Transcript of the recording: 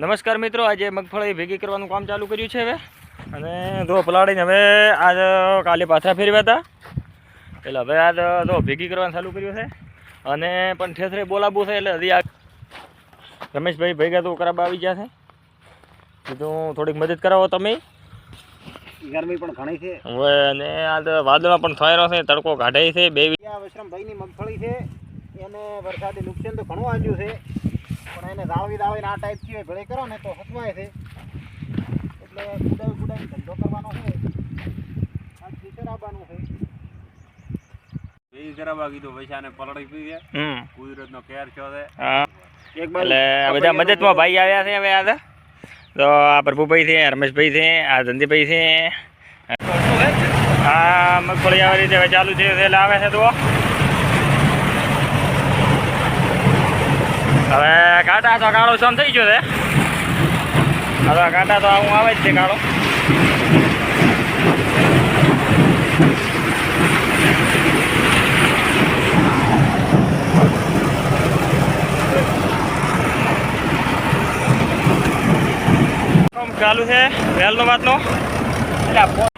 નમસ્કાર મિત્રો આજે મગફળી ભેગી કરવાનું કામ ચાલુ કર્યું છે હવે. અને ધો પલાળીને હવે આજ કાલે પાથરા ફેરવ્યા હતા. એટલે હવે આજ ધો ભેગી કરવાનું ચાલુ કર્યું છે. અને પણ ઠેસરે બોલાવવું છે એટલે હજી આ રમેશભાઈ ભેગા તો કરાવવા આવી ગયા છે. કીધું થોડીક મદદ કરાવો તમે. ગરમી પણ ઘણી છે. હવે અને આજ વાદળા પણ થયેલો છે તડકો કાઢે છે બે મગફળી છે. એને વરસાદી નુકસાન તો ઘણું આવ્યું છે. પણ એને રાવી રાવીને આ ટાઈપથી ભેળે કરો ને તો હસવાય છે. એટલે કુદાવી કુદાવી ધંધો કરવાનો છે. આ આવવાનું છે. એ કરાવવા કીધું પૈસા ને પલળી પી છે. હમ. નો કેર છો છે એટલે બધા મદદમાં ભાઈ આવ્યા છે હવે આ તો. આ પ્રભુભાઈ છે રમેશભાઈ છે આ ધંધીભાઈ છે. આ મગફળી આવી રીતે હવે ચાલુ છે એટલે આવે છે તો. હવે કાંટા તો કાળો સમ થઈ ગયો છે. હવે કાંટા તો હું આવે જ છે કાળો. ચાલુ છે વહેલનો વાતનો. એટલે આ